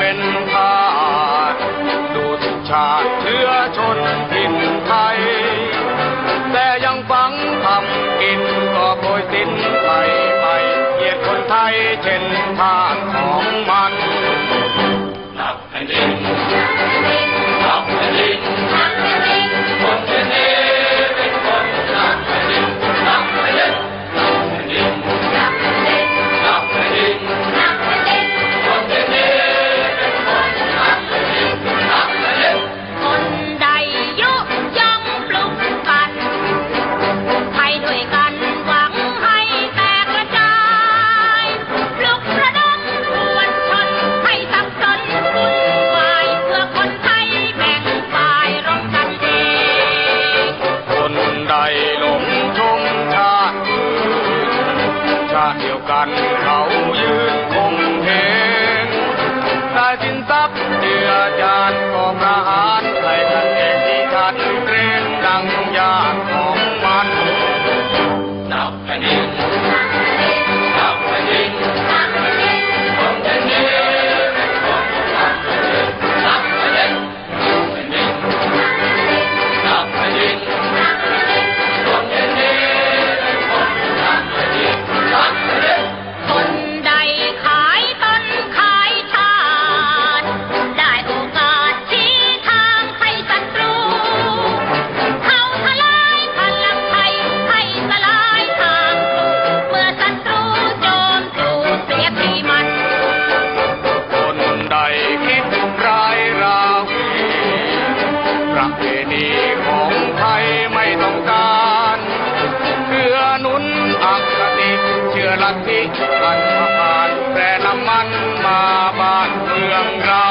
ป็นทาสดูดชาติเชื้อชนถิ่นไทย แต่ยังฝังทำกินก็โปรยสินไปไปเหยียดคนไทยเช่นทางของมันนักแผ่นดิน กันเขายืนคงเห็นได้สินทรัพย์เจือจันาธิวันผ่านแต่น้ำมันมาบ้านเมืองเรา